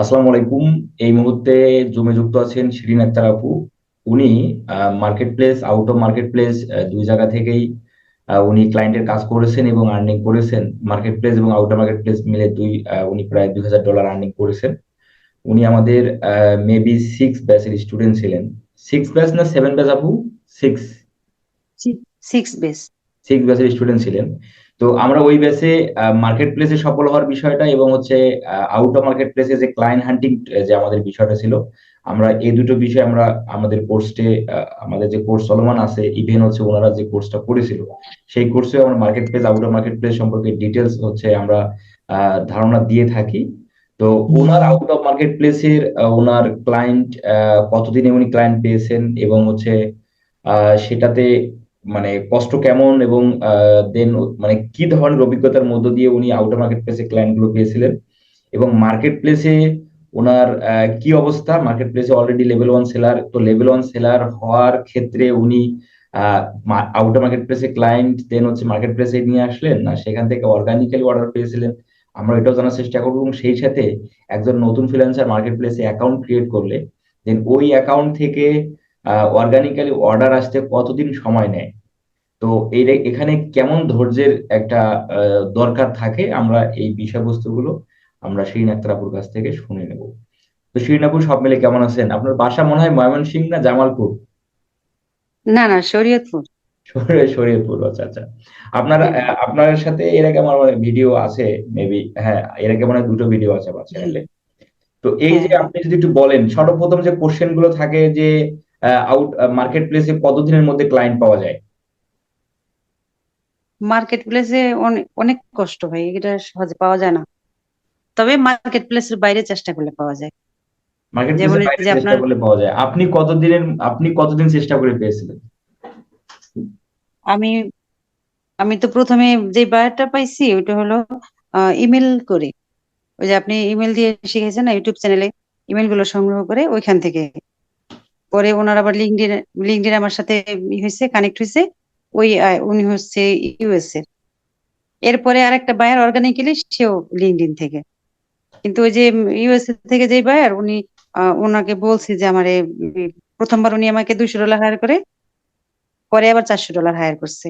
আসসালামু আলাইকুম। এই মুহূর্তে জুমে যুক্ত আছেন শিরিন আক্তার আপু। উনি market place out of market place দুই জায়গা থেকেই উনি ক্লায়েন্টের কাজ করেছেন এবং আর্নিং করেছেন। মার্কেট প্লেস এবং আউট অফ মার্কেট প্লেস মিলে দুই উনি প্রায় দুই হাজার ডলার আর্নিং করেছেন। উনি আমাদের মেবি সিক্স ব্যাচের স্টুডেন্ট ছিলেন। সিক্স ব্যাচ না সেভেন ব্যাচ আপু? সিক্স সিক্স বেস সিক্স ব্যাচের স্টুডেন্ট ছিলেন। তো আমরা ওই ব্যাচে মার্কেট প্লেসে সফল হওয়ার বিষয়টা এবং হচ্ছে আউট অফ মার্কেট প্লেসে যে ক্লায়েন্ট হান্টিং যে আমাদের বিষয়টা ছিল, আমরা এই দুটো বিষয় আমরা আমাদের কোর্সে আমাদের যে কোর্স চলমান আছে ইভেন হচ্ছে ওনারা যে কোর্সটা করেছিল, সেই কোর্সে আমরা market place out of market place সম্পর্কে ডিটেলস হচ্ছে আমরা ধারণা দিয়ে থাকি। তো ওনার আউট অফ মার্কেট প্লেসের ওনার ক্লায়েন্ট কতদিনে উনি ক্লায়েন্ট পেয়েছেন এবং হচ্ছে সেটাতে মানে কষ্ট কেমন এবং দেন মানে কি ধরনের অভিজ্ঞতার মধ্য দিয়ে উনি আউটার মার্কেট প্লেসে ক্লায়েন্টগুলো পেয়েছিলেন এবং মার্কেট প্লেসে ওনার কি অবস্থা? মার্কেট প্লেসে অলরেডি লেভেল ওয়ান সেলার তো লেভেল ওয়ান সেলার হওয়ার ক্ষেত্রে উনি আউটার মার্কেট প্লেসে ক্লায়েন্ট দেন হচ্ছে মার্কেট প্লেসে নিয়ে আসলেন না সেখান থেকে অর্গানিক্যালি অর্ডার পেয়েছিলেন। আমরা এটাও জানার চেষ্টা করব এবং সেই সাথে একজন নতুন ফ্রিল্যান্সার মার্কেট প্লেসে অ্যাকাউন্ট ক্রিয়েট করলে দেন ওই অ্যাকাউন্ট থেকে অর্গানিক্যালি অর্ডার আসতে কতদিন সময় নেয়? তো এই এখানে কেমন ধৈর্যের একটা দরকার থাকে আমরা এই বিষয়বস্তুগুলো আমরা শিরিন আক্তার কাছ থেকে শুনে নেব। তো শিরিন আপু সব মিলে কেমন আছেন? আপনার বাসা মনে হয় ময়মনসিংহ না জামালপুর? না না শরীয়তপুর। শরীয়তপুর আচ্ছা আচ্ছা। আপনার আপনার সাথে এর আগে আমার ভিডিও আছে মেবি হ্যাঁ এর আগে মনে দুটো ভিডিও আছে আমার চ্যানেলে তো এই যে হ্যাঁ আপনি যদি একটু বলেন সর্বপ্রথম যে কোশ্চেনগুলো থাকে যে আউট মার্কেট প্লেসে কতদিনের মধ্যে ক্লায়েন্ট পাওয়া যায়? মার্কেট প্লেসে অনেক কষ্ট ভাই এটা সহজে পাওয়া যায় না। তবে মার্কেট প্লেসের বাইরে চেষ্টা করলে পাওয়া যায়। মার্কেট যেমন প্লেসে এই বাইরে যে চেষ্টা করলে পাওয়া যায়। আপনি কতদিনের আপনি কতদিন চেষ্টা করে পেয়েছিলেন? আমি আমি তো প্রথমে যে বায়ারটা পাইছি ওইটা হলো ইমেল করে। ওই যে আপনি ইমেল দিয়ে শিখেছেন না ইউটিউব চ্যানেলে ইমেলগুলো সংগ্রহ করে ওইখান থেকে পরে ওনার আবার লিঙ্কডিন লিঙ্কডিন আমার সাথে হয়েছে কানেক্ট হয়েছে ওই উনি হচ্ছে ইউএস এর। এরপরে আরেকটা বায়ার অর্গানিক্যালি সেও লিঙ্কডিন থেকে। কিন্তু ওই যে ইউএসএ থেকে যে বায়ার উনি ওনাকে বলছি যে আমারে প্রথমবার উনি আমাকে দুইশো ডলার হায়ার করে, পরে আবার চারশো ডলার হায়ার করছে।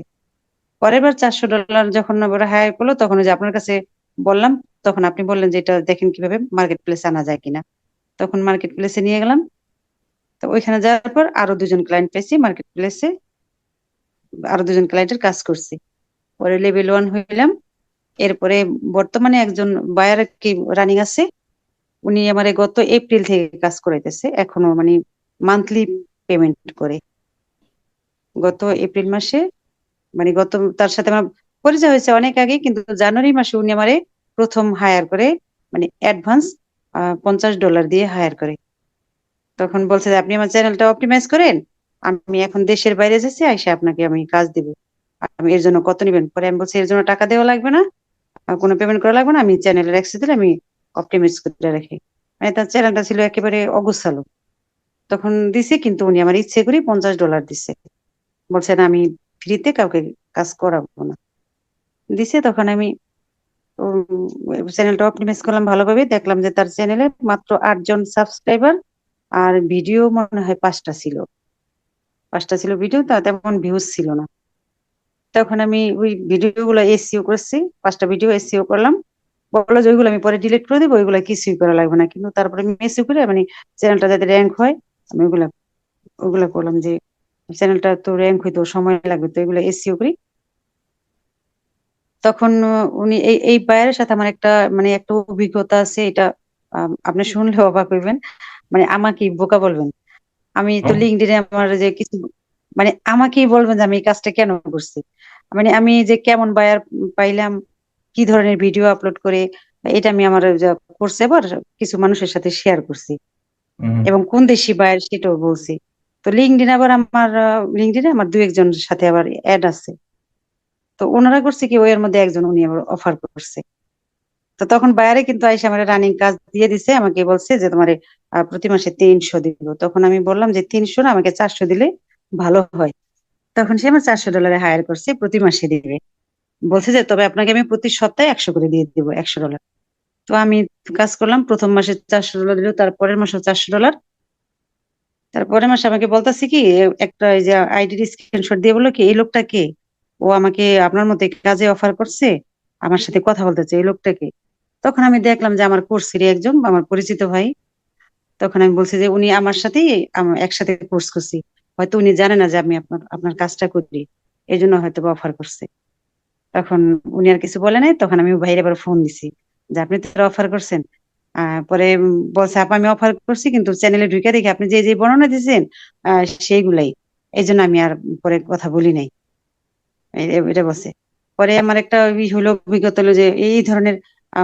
পরের বার চারশো ডলার যখন আবার হায়ার করল, তখন ওই যে আপনার কাছে বললাম, তখন আপনি বললেন যে এটা দেখেন কীভাবে মার্কেট প্লেসে আনা যায় কিনা। তখন মার্কেট প্লেসে নিয়ে গেলাম তো ওইখানে যাওয়ার পর আরও দুজন ক্লায়েন্ট পেয়েছি মার্কেট প্লেসে আরও দুজন ক্লায়েন্টের কাজ করছি। পরে লেভেল ওয়ান হইলাম। এরপরে বর্তমানে একজন বায়ার কি রানিং আছে, উনি আমার গত এপ্রিল থেকে কাজ করাইতেছে, এখনও মানে মান্থলি পেমেন্ট করে। গত এপ্রিল মাসে মানে গত, তার সাথে আমার পরিচয় হয়েছে অনেক আগে, কিন্তু জানুয়ারি মাসে উনি আমারে প্রথম হায়ার করে মানে অ্যাডভান্স পঞ্চাশ ডলার দিয়ে হায়ার করে। তখন বলছে আপনি আমার চ্যানেলটা অপটিমাইজ করেন, আমি এখন দেশের বাইরে যাচ্ছি, আইসে আপনাকে আমি কাজ দিব। আমি এর জন্য কত নেবেন? পরে আমি বলছি, এর জন্য টাকা দেওয়া লাগবে না কোনো পেমেন্ট করা লাগবে না, আমি চ্যানেলের অ্যাক্সেস দিলে আমি অপটিমাইজ করে রাখি। মানে তার চ্যানেলটা ছিল একেবারে অগোছালো। তখন দিছে, কিন্তু উনি আমার ইচ্ছে করে পঞ্চাশ ডলার দিছে। বলছে, না, আমি ফ্রিতে কাউকে কাজ করাবো না। দিছে, তখন আমি চ্যানেলটা অপটিমাইজ করলাম ভালোভাবে। দেখলাম যে তার চ্যানেলে মাত্র আটজন সাবস্ক্রাইবার আর ভিডিও মনে হয় পাঁচটা ছিল। পাঁচটা ছিল ভিডিও, তা তেমন ভিউজ ছিল না। তখন আমি ওই ভিডিও গুলো এসিও করছি, পাঁচটা ভিডিও এসিও করলাম। বলল যে ওইগুলো আমি পরে ডিলিট করে দেবো, ওইগুলো কিছুই করা লাগবে না। কিন্তু তারপরে আমি এসিও করে মানে চ্যানেলটা যাতে র্যাঙ্ক হয়, আমি ওইগুলা ওইগুলা করলাম যে চ্যানেলটা তো র্যাঙ্ক হইতো, সময় লাগবে তো এগুলো এসিও করি। তখন উনি এই এই বায়ারের সাথে আমার একটা মানে একটা অভিজ্ঞতা আছে, এটা আপনি শুনলে অবাক হইবেন। মানে আমাকে বোকা বলবেন। আমি তো। লিঙ্কডিনে আমার যে কিছু মানে আমাকেই বলবেন যে আমি এই কাজটা কেন করছি? মানে আমি যে কেমন বায়ার পাইলাম কি ধরনের ভিডিও আপলোড করে এটা আমি আমার করছে এবার কিছু মানুষের সাথে শেয়ার করছি। এবং কোন দেশি বায়ার সেটাও বলছি। তো লিঙ্কডিন আবার আমার লিঙ্কডিনে আমার দু একজনের সাথে আবার অ্যাড আছে। তো ওনারা করছে কি ওই এর মধ্যে একজন উনি আবার অফার করছে। তো তখন বাইরে কিন্তু আইসা আমার রানিং কাজ দিয়ে দিছে, আমাকে বলছে যে তোমার প্রতি মাসে তিনশো দিব। তখন আমি বললাম যে তিনশো না, আমাকে চারশো দিলে ভালো হয়। তখন সে আমার চারশো ডলারে হায়ার করছে, প্রতি মাসে দিবে। বলছে যে, তবে আপনাকে আমি প্রতি সপ্তাহে একশো করে দিয়ে দিব, একশো ডলার তো আমি কাজ করলাম, প্রথম মাসে চারশো ডলার দিল, তারপরের মাসে চারশো ডলার তারপরের মাসে আমাকে বলতেছে কি একটা এই যে আইডির স্ক্রিনশট দিয়ে বলল কি, এই লোকটা কে? ও আমাকে আপনার মতে কাজে অফার করছে, আমার সাথে কথা বলতে চাই এই লোকটাকে তখন আমি দেখলাম যে আমার কোর্সেরই একজন আমার পরিচিত ভাই, তখন আমি বলছি যে উনি আমার সাথেই একসাথে কোর্স করছি। হয়তো উনি জানে না যে আমি আপনার আপনার কাজটা করি এই জন্য হয়তো অফার করছে। তখন উনি আর কিছু বলে নাই, তখন আমি ভাইয়ের আবার ফোন দিছি যে, আপনি তো অফার করছেন। পরে বলছে, আপা, আমি অফার করছি, কিন্তু চ্যানেলে ঢুকে দেখি আপনি যে যে বর্ণনা দিয়েছেন সেইগুলাই। এই জন্য আমি আর পরে কথা বলি নাই। এটা বলছে। পরে আমার একটা হলো, অভিজ্ঞতা হলো যে, এই ধরনের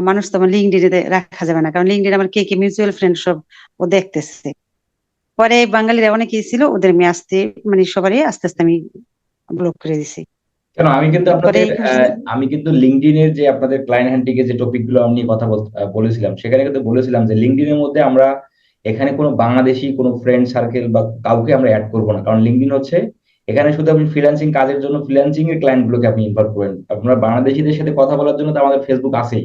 মানুষ তো আমার লিঙ্কডিনে রাখা যাবে না। কারণ লিঙ্কডিন আমার কে কে মিউচুয়াল ফ্রেন্ড সব ও দেখতেছে। পরে বাঙালিরা অনেকেই ছিল ওদের আমি আসতে মানে সবারই আস্তে আস্তে আমি ব্লক করে দিছি। কেন? আমি কিন্তু আপনাদের আমি কিন্তু লিঙ্কডইন এর যে আপনাদের ক্লায়েন্ট হ্যান্ডিং এর যে টপিকগুলো আমি কথা বলেছিলাম সেখানে কিন্তু বলেছিলাম যে লিঙ্কডইন এর মধ্যে আমরা এখানে কোনো বাংলাদেশি কোনো ফ্রেন্ড সার্কেল বা কাউকে আমরা অ্যাড করব না। কারণ লিঙ্কডইন হচ্ছে এখানে শুধু আপনি ফ্রিল্যান্সিং কাজের জন্য ফ্রিল্যান্সিং এর ক্লায়েন্ট গুলোকে আপনি ইনভাইট করেন। আপনারা বাংলাদেশিদের সাথে কথা বলার জন্য তো আমাদের ফেসবুক আছেই।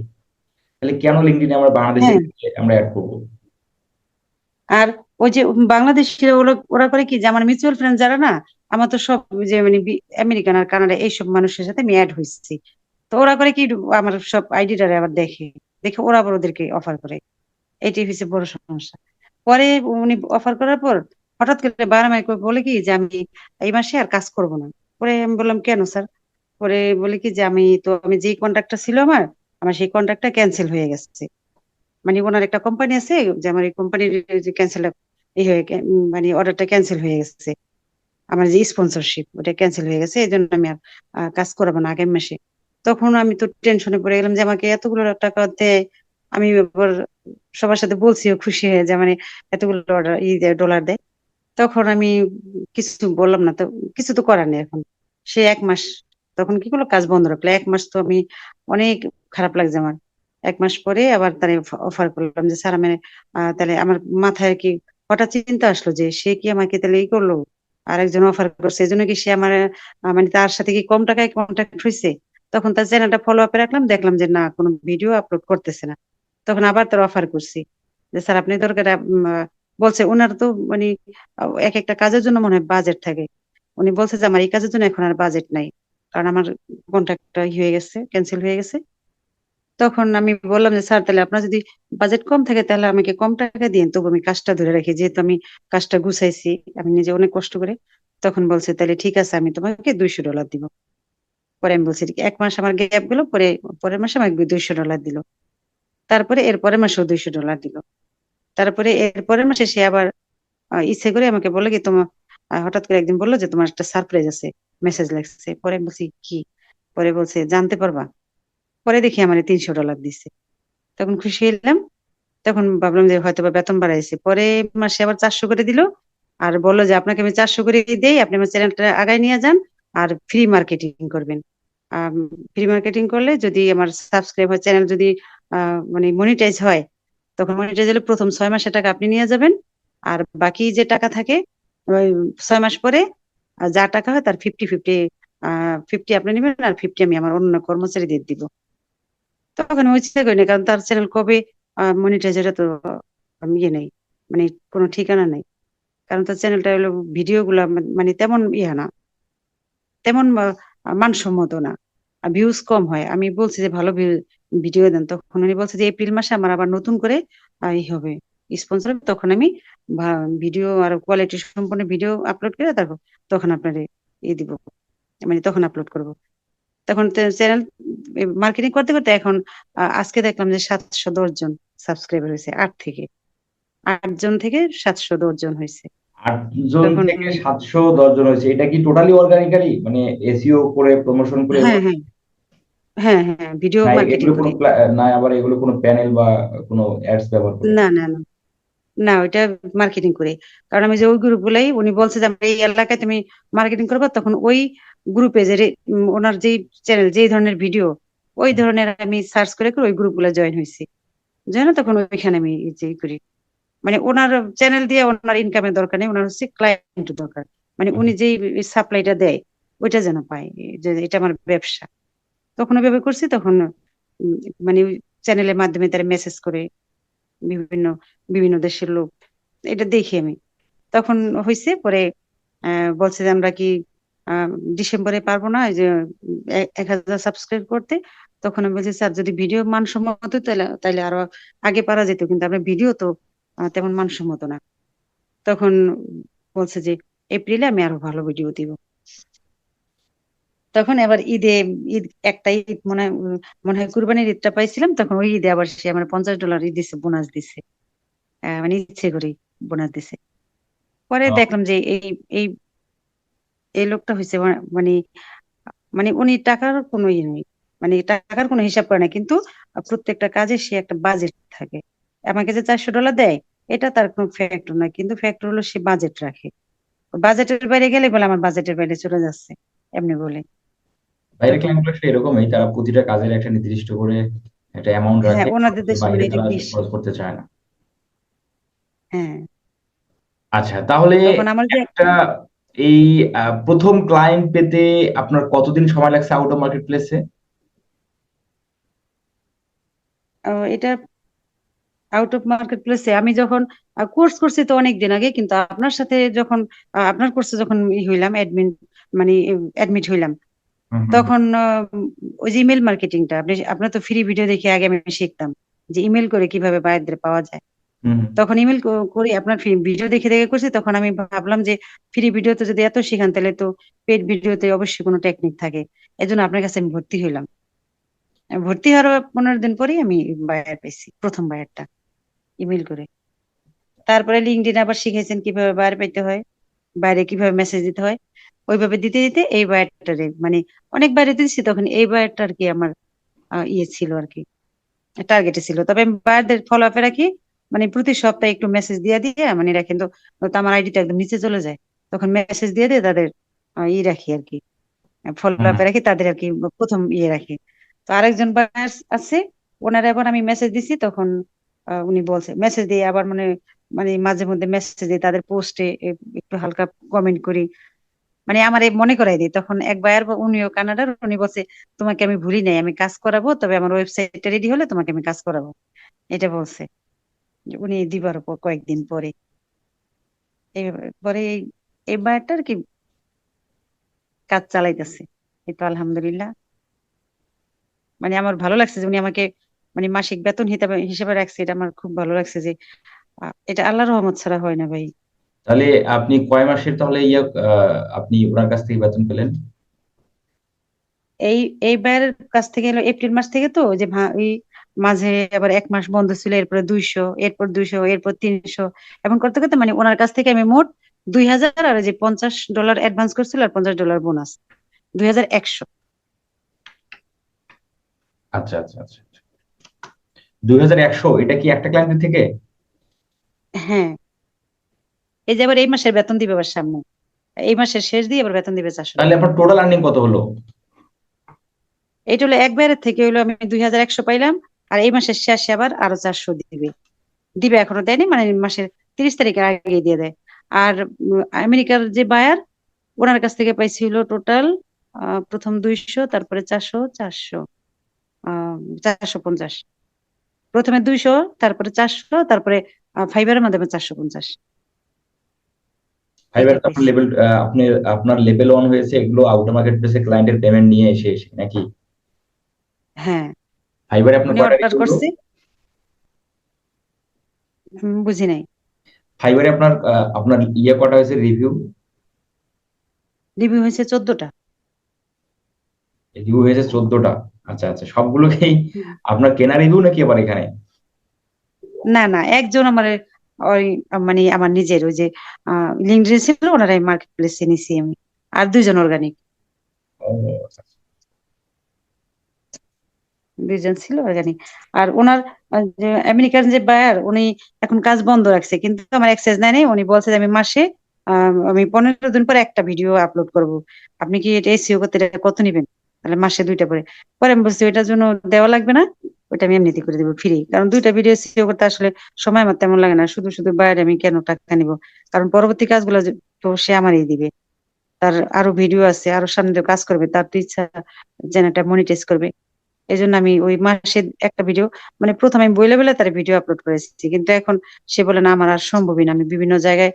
তাহলে কেন লিঙ্কডইনে আমরা বাংলাদেশি হ্যাঁ। আমরা অ্যাড করব? আর ওই যে বাংলাদেশিরা ওরা করে কি যে আমার মিউচুয়াল ফ্রেন্ড যারা না আমার তো সব যে মানে আমেরিকান আর কানাডা এইসব মানুষের সাথে আমি অ্যাড হয়েছি তো ওরা করে কি আমার সব আইডিটারে আবার দেখে দেখে ওরা আবার ওদেরকে অফার করে। এটাই হচ্ছে বড় সমস্যা। পরে উনি অফার করার পর হঠাৎ করে বারামাই করে বলে কি যে আমি এই মাসে আর কাজ করব না। পরে আমি বললাম কেন স্যার পরে বলে কি যে আমি তো আমি যেই কন্ট্রাক্টটা ছিল আমার আমার সেই কন্ট্রাক্টটা ক্যান্সেল হয়ে গেছে। মানে ওনার একটা কোম্পানি আছে যে আমার এই কোম্পানির ক্যান্সেল এই হয়ে মানে অর্ডারটা ক্যান্সেল হয়ে গেছে। আমার যে স্পন্সরশিপ ওটা ক্যান্সেল হয়ে গেছে এই জন্য আমি আর কাজ করাবো না আগামী মাসে। তখন আমি তো টেনশনে পড়ে গেলাম যে আমাকে এতগুলো টাকা দেয় আমি এবার সবার সাথে বলছিও খুশি হয়ে যে মানে এতগুলো অর্ডার ই ডলার দেয় তখন আমি কিছু বললাম না, তো কিছু তো করার নেই এখন। সে এক মাস, তখন কি করল? কাজ বন্ধ রাখল। এক মাস তো আমি অনেক খারাপ লাগছে আমার। এক মাস পরে আবার তারে অফার করলাম যে স্যার আহ, তাহলে আমার মাথায় কি হঠাৎ চিন্তা আসলো যে সে কি আমাকে তাহলে ই করল? আরেকজন অফার করছে। এই জন্য কি সে আমার মানে তার সাথে কি কম টাকায় কন্ট্যাক্ট হয়েছে তখন তার চ্যানেলটা ফলো আপে রাখলাম দেখলাম যে না কোনো ভিডিও আপলোড করতেছে না। তখন আবার তার অফার করছি যে স্যার আপনি দরকার বলছে ওনার তো মানে এক একটা কাজের জন্য মনে হয় বাজেট থাকে। উনি বলছে যে আমার এই কাজের জন্য এখন আর বাজেট নাই। কারণ আমার কন্ট্রাক্টটা হয়ে গেছে ক্যান্সেল হয়ে গেছে। তখন আমি বললাম যে, স্যার, তাহলে আপনার যদি বাজেট কম থাকে, তাহলে আমাকে কম টাকা দিন তবু আমি কাজটা ধরে রাখি। যেহেতু আমি কাজটা গুছাইছি, আমি নিজে অনেক কষ্ট করে তখন বলছে, তাহলে ঠিক আছে, আমি তোমাকে দুইশো ডলার দিব। পরে আমি বলছি, এক মাস আমার গ্যাপ গেল, পরে, পরের মাসে আমাকে দুইশো ডলার দিল। তারপরে এর পরের মাসেও দুইশো ডলার দিল। তারপরে এর পরের মাসে সে আবার ইচ্ছে করে আমাকে বলল কি তোমার হঠাৎ করে একদিন বলল যে, তোমার একটা সারপ্রাইজ আছে। মেসেজ লাগছে, পরে বলছি, কি? পরে বলছে, জানতে পারবা? পরে দেখি আমার তিনশো ডলার দিছে। তখন খুশি হলাম তখন ভাবলাম যে হয়তো বা বেতন বাড়াইছে। পরে মাসে আবার চারশো করে দিল। আর বলল যে, আপনাকে আমি চারশো করে দেই, আপনি আমার চ্যানেলটা আগায় নিয়ে যান আর ফ্রি মার্কেটিং করবেন। ফ্রি মার্কেটিং করলে যদি আমার সাবস্ক্রাইব হয় চ্যানেল যদি মানে মনিটাইজ হয়, তখন মনিটাইজ হলে প্রথম ছয় মাসের টাকা আপনি নিয়ে যাবেন। আর বাকি যে টাকা থাকে ছয় মাস পরে যা টাকা হয় তার ফিফটি ফিফটি ফিফটি আপনি নেবেন আর ফিফটি আমি আমার অন্য কর্মচারীদের দিব। তখন আমি চিন্তা করি না, কারণ তার চ্যানেল কবে মনিটাইজ এটা তো ইয়ে নেই মানে কোনো ঠিকানা নেই। কারণ তার চ্যানেলটা হলো ভিডিও গুলা মানে তেমন ইয়া না, তেমন মানসম্মত না। ভিউজ কম হয়। আমি বলছি যে ভালো ভিডিও দেন, তখন উনি বলছে যে এপ্রিল মাসে আমার আবার নতুন করে ই হবে। স্পন্সর হবে তখন আমি ভিডিও আর কোয়ালিটি সম্পন্ন ভিডিও আপলোড করে তারপর তখন আপনার ই দিব। মানে তখন আপলোড করব। তখন চ্যানেল মার্কেটিং করতে করতে এখন আজকে দেখলাম যে সাতশো দশ জন সাবস্ক্রাইবার হয়েছে আট থেকে। আট জন থেকে সাতশো দশ জন হয়েছে। আটজন থেকে সাতশো দশ জন হয়েছে। এটা কি টোটালি অর্গানিক্যালি মানে এসইও করে প্রমোশন করে হ্যাঁ হ্যাঁ। হ্যাঁ হ্যাঁ ভিডিও মার্কেটিং করে। প্লা- না আবার এগুলো কোনো প্যানেল বা কোনো অ্যাডস ব্যবহার না না না। না ওইটা মার্কেটিং করে কারণ আমি যে ওই গ্রুপ গুলাই উনি বলছে যে আমরা এই এলাকায় তুমি মার্কেটিং করবা? তখন ওই গ্রুপে যে ওনার যেই চ্যানেল যেই ধরনের ভিডিও ওই ধরনের আমি সার্চ করে করে ওই গ্রুপগুলা জয়েন হয়েছি জয়েন তখন ওইখানে আমি যে করি। মানে ওনার চ্যানেল দিয়ে ওনার ইনকামের দরকার নেই ওনার হচ্ছে ক্লায়েন্টের দরকার। মানে উনি যেই সাপ্লাইটা দেয় ওইটা যেন পায় যে এটা আমার ব্যবসা। তখন ওইভাবে করছি তখন মানে চ্যানেলের মাধ্যমে তারা মেসেজ করে। বিভিন্ন বিভিন্ন দেশের লোক। এটা দেখি আমি। তখন হয়েছে পরে বলছে যে আমরা কি ডিসেম্বরে পারব না? যে এক হাজার সাবস্ক্রাইব করতে। তখন আমি বলছি, স্যার, যদি ভিডিও মানসম্মত তাহলে তাহলে আরও আগে পারা যেত। কিন্তু আপনার ভিডিও তো তেমন মানসম্মত না। তখন বলছে যে, এপ্রিলে আমি আরও ভালো ভিডিও দিব। তখন এবার ঈদে ঈদ একটা ঈদ মনে হয় মনে হয় কুরবানির ঈদটা পাইছিলাম তখন ওই ঈদে আবার সে আমার পঞ্চাশ ডলার ঈদ দিছে বোনাস দিছে। মানে ইচ্ছে করে বোনাস দিছে। পরে দেখলাম যে এই এই এই লোকটা হয়েছে মানে মানে উনি টাকার কোনো ইয়ে নেই মানে টাকার কোনো হিসাব করে না কিন্তু প্রত্যেকটা কাজে সে একটা বাজেট থাকে। আমাকে যে চারশো ডলার দেয় এটা তার কোনো ফ্যাক্টর না কিন্তু ফ্যাক্টর হলো সে বাজেট রাখে। বাজেটের বাইরে গেলে বলে আমার বাজেটের বাইরে চলে যাচ্ছে এমনি বলে। বাইরের তখন ক্লায়েন্টগুলো আসলে এরকমই তারা প্রতিটা কাজের একটা নির্দিষ্ট করে একটা অ্যামাউন্ট রাখে ওনাদের দেশে বাইরে এটা তারা বেশি। খরচ করতে চায় না। হ্যাঁ। আচ্ছা তাহলে তখন আমার যে একটা এই আহ, প্রথম ক্লায়েন্ট পেতে আপনার কতদিন সময় লাগছে আউট অফ মার্কেট প্লেসে আহ, এটা আউট অফ মার্কেট প্লেসে আমি যখন কোর্স করছি তো অনেক দিন আগে কিন্তু আপনার সাথে যখন আহ, আপনার কোর্সে যখন ই হইলাম অ্যাডমিন মানে অ্যাডমিট হইলাম তখন ওই যে ইমেল মার্কেটিংটা আপনি আপনার তো ফ্রি ভিডিও দেখে আগে আমি শিখতাম যে ইমেল করে কীভাবে বায়ারদের পাওয়া যায়। তখন ইমেল করে আপনার ভিডিও দেখে দেখে করছি তখন আমি ভাবলাম যে ফ্রি ভিডিওতে যদি এত শিখান তাহলে তো পেড ভিডিওতে অবশ্যই কোনো টেকনিক থাকে। এজন্য আপনার কাছে আমি ভর্তি হইলাম। ভর্তি হওয়ার পনেরো দিন পরেই আমি বায়ার পেয়েছি প্রথম বায়ারটা ইমেল করে। তারপরে লিঙ্কডিন আবার শিখেছেন কীভাবে বায়ার পেতে হয় বাইরে কীভাবে মেসেজ দিতে হয়। ওইভাবে দিতে দিতে এই বায়ারটারে মানে অনেক বাইরে দিয়েছি তখন এই বায়ারটা আর কি আমার ইয়ে ছিল আর কি টার্গেটে ছিল। তবে আমি বায়ারদের ফলো আপে রাখি মানে প্রতি সপ্তাহে একটু মেসেজ দিয়ে দিয়ে মানে কিন্তু তো আমার আইডিটা একদম নিচে চলে যায় তখন মেসেজ দিয়ে দিয়ে তাদের ই রাখি আর কি ফলো আপে রাখি তাদের আর কি প্রথম ইয়ে রাখি। তো আরেকজন বায়ার আছে ওনার এবার আমি মেসেজ দিছি তখন উনি বলছে মেসেজ দিয়ে আবার মানে মানে মাঝে মধ্যে মেসেজ দিই তাদের পোস্টে একটু হালকা কমেন্ট করি মানে আমার মনে করাই দিই, তখন এক বায়ার উনিও কানাডার, উনি বলছে, তোমাকে আমি ভুলি নাই, আমি কাজ করাবো, তবে আমার ওয়েবসাইটটা রেডি হলে তোমাকে আমি কাজ করাবো। এটা বলছে। উনি দিবার পর কয়েকদিন পরে। এবারে এই আর কি কাজ চালাইতেছে। এই তো আলহামদুলিল্লাহ। মানে আমার ভালো লাগছে যে উনি আমাকে মানে মাসিক বেতন হিসাবে, হিসেবে রাখছে, এটা আমার খুব ভালো লাগছে যে এটা আল্লাহর রহমত ছাড়া হয় না ভাই। তাহলে আপনি কয় মাসের তাহলে ইয়ে আপনি ওনার কাছ থেকে বেতন পেলেন? এই এইবার কাছ থেকে এলো এপ্রিল মাস থেকে তো যে মাঝে আবার এক মাস বন্ধ ছিল এরপরে দুইশো এরপর দুইশো এরপর তিনশো। এমন করতে করতে মানে ওনার কাছ থেকে আমি মোট দুই হাজার আর যে পঞ্চাশ ডলার অ্যাডভান্স করছিল আর পঞ্চাশ ডলার বোনাস দুই হাজার একশো। আচ্ছা আচ্ছা আচ্ছা দুই হাজার একশো এটা কি একটা ক্লায়েন্টের থেকে? হ্যাঁ। এই যে আবার এই মাসের বেতন দিবে আবার সামনে। এই মাসের শেষ দিয়ে আবার বেতন দিবে চারশো তাহলে আপনার টোটাল আর্নিং কত হলো? এইটা হলো একবারের থেকে হলো আমি দুই হাজার একশো পাইলাম আর এই মাসের শেষে আবার আরও চারশো দিবে। দিবে এখনও দেয়নি মানে মাসের তিরিশ তারিখের আগে দিয়ে দেয়। আর আমেরিকার যে বায়ার ওনার কাছ থেকে পাইছি হলো টোটাল প্রথম দুইশো তারপরে চারশো চারশো আহ চারশো পঞ্চাশ। প্রথমে দুইশো তারপরে চারশো তারপরে ফাইবারের মাধ্যমে চারশো পঞ্চাশ। ফাইবার আপনার লেভেল আপনার আপনার লেভেল ওয়ান হয়েছে এগুলো আউট মার্কেট প্লেসে ক্লায়েন্টের পেমেন্ট নিয়ে এসে এসে নাকি? হ্যাঁ। ফাইবারে কয়টা অর্ডার করছে। বুঝি নাই। ফাইবারে আপনার আপনার ইয়ে কটা হয়েছে রিভিউ রিভিউ হয়েছে চোদ্দটা। রিভিউ হয়েছে চোদ্দটা। আচ্ছা আচ্ছা সবগুলোকেই আপনার কেনা রিভিউ নাকি আবার এখানে? না না একজন আমার ওই মানে আমার নিজের ওই যে লিঙ্কডিন ছিল ওনারাই মার্কেট প্লেসে নিছি আমি। আর দুইজন অর্গানিক আচ্ছা। দুইজন ছিল অর্গানিক আর ওনার আমেরিকান যে বায়ার উনি এখন কাজ বন্ধ রাখছে কিন্তু আমার অ্যাক্সেস নেয় নাই। উনি বলছে যে আমি মাসে আমি পনেরো দিন পরে একটা ভিডিও আপলোড করব। আপনি কি এটা এসিও করতে কত নিবেন? তাহলে মাসে দুইটা করে। পরে আমি বলছি ওইটার জন্য দেওয়া লাগবে না। ওইটা আমি এমনিতে করে দেবো ফ্রি কারণ দুইটা ভিডিও এসিও করতে আসলে সময় আমার তেমন লাগে না। শুধু শুধু বাইরে আমি কেন টাকা নিব? কারণ পরবর্তী কাজগুলো তো সে আমারই দিবে। তার আরও ভিডিও আছে আরও সামনে কাজ করবে তার তো ইচ্ছা যেন এটা মনিটাইজ করবে। এই জন্য আমি ওই মাসে একটা ভিডিও মানে প্রথমে আমি বইলে বেলা তার ভিডিও আপলোড করেছি। কিন্তু এখন সে বলে না আমার আর সম্ভবই না। আমি বিভিন্ন জায়গায়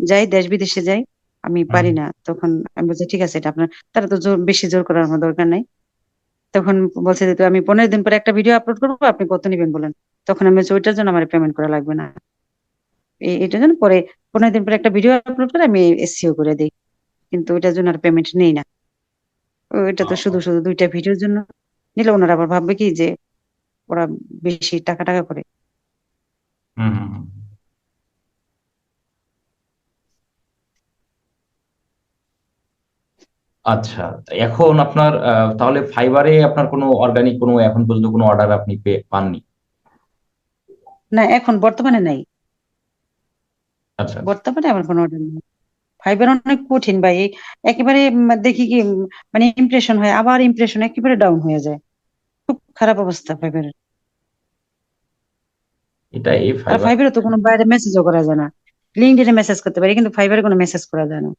যাই দেশ বিদেশে যাই আমি পারি না। তখন আমি বলছি ঠিক আছে এটা আপনার তারা তো জোর বেশি জোর করার আমার দরকার নাই। তখন বলছে যে আমি পনেরো দিন পরে একটা ভিডিও আপলোড করব, আপনি কত নেবেন বলেন? তখন আমি বলছি, ওইটার জন্য আমার পেমেন্ট করা লাগবে না। এটার জন্য পরে পনেরো দিন পরে একটা ভিডিও আপলোড করে আমি এসিও করে দিই। কিন্তু ওইটার জন্য আর পেমেন্ট নেই না। ওইটা তো শুধু শুধু দুইটা ভিডিওর জন্য। নিলে ওনারা আবার ভাববে কি যে, ওরা বেশি টাকা টাকা করে। হুম হুম হুম। আচ্ছা এখন আপনার তাহলে ফাইবারে আপনার কোনো অর্গানিক কোনো এখন পর্যন্ত কোনো অর্ডার আপনি পাননি? না এখন বর্তমানে নাই। আচ্ছা। বর্তমানে আমার কোনো অর্ডার নেই। ফাইবার অনেক কঠিন ভাই একেবারে দেখি কি মানে ইমপ্রেশন হয় আবার ইমপ্রেশন একেবারে ডাউন হয়ে যায়। খুব খারাপ অবস্থা ফাইবারের। এটা এই ফাইবার। ফাইবারে তো কোনো বাইরে মেসেজও করা যায় না। লিঙ্কডইনে মেসেজ করতে পারি কিন্তু ফাইবারে কোনো মেসেজ করা যায় না।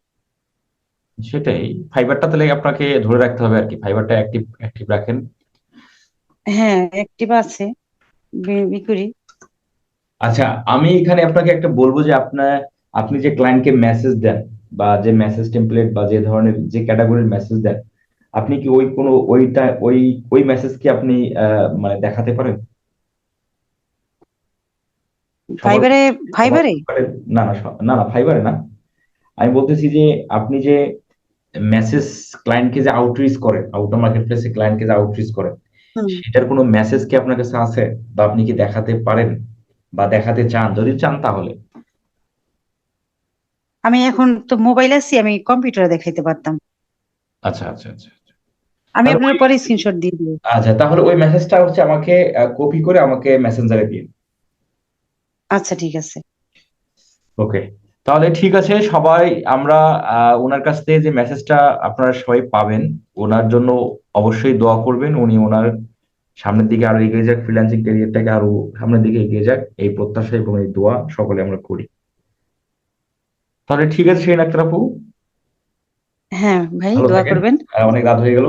সেটাই। ফাইবারটা তাহলে আপনাকে ধরে রাখতে হবে আর কি ফাইবারটা অ্যাক্টিভ অ্যাক্টিভ রাখেন। হ্যাঁ অ্যাক্টিভ আছে। করি। আচ্ছা আমি এখানে আপনাকে একটা বলব যে আপনার আপনি যে ক্লায়েন্টকে মেসেজ দেন বা যে মেসেজ টেমপ্লেট বা যে ধরনের যে ক্যাটাগরির মেসেজ দেন আপনি কি ওই কোনো ওইটা ওই ওই মেসেজ কি আপনি মানে দেখাতে পারেন? ফাইবারে ফাইবারে- না না না না ফাইবারে না। আমি বলতেছি যে আপনি যে মেসেজ ক্লায়েন্টকে যে আউটরিচ করেন আউটার মার্কেট প্লেসে ক্লায়েন্টকে যে আউটরিচ করেন হুম। সেটার কোনো মেসেজ কি আপনার কাছে আছে বা আপনি কি দেখাতে পারেন বা দেখাতে চান? যদি চান তাহলে। আমি এখন তো মোবাইল আছি আমি কম্পিউটারে দেখাইতে পারতাম। আচ্ছা আচ্ছা আচ্ছা আমি আপনার পরে স্ক্রিনশট দিয়ে দিব। আচ্ছা তাহলে ওই মেসেজটা হচ্ছে আমাকে কপি করে আমাকে মেসেঞ্জারে দিন। আচ্ছা ঠিক আছে। ওকে তাহলে ঠিক আছে সবাই আমরা আহ, ওনার কাছ থেকে যে মেসেজটা আপনারা সবাই পাবেন ওনার জন্য অবশ্যই দোয়া করবেন। উনি ওনার সামনের দিকে আরও এগিয়ে যাক ফ্রিল্যান্সিং ক্যারিয়ারটাকে আরও সামনের দিকে এগিয়ে যাক। এই প্রত্যাশা এবং এই দোয়া সকলে আমরা করি। তাহলে ঠিক আছে সেই আক্তার আপু? হ্যাঁ ভাই দোয়া করবেন। অনেক রাত হয়ে গেল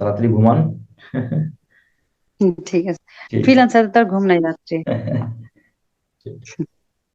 তাড়াতাড়ি ঘুমান। ঠিক আছে। ফ্রিল্যান্সার তো আর ঘুম নাই রাত্রে।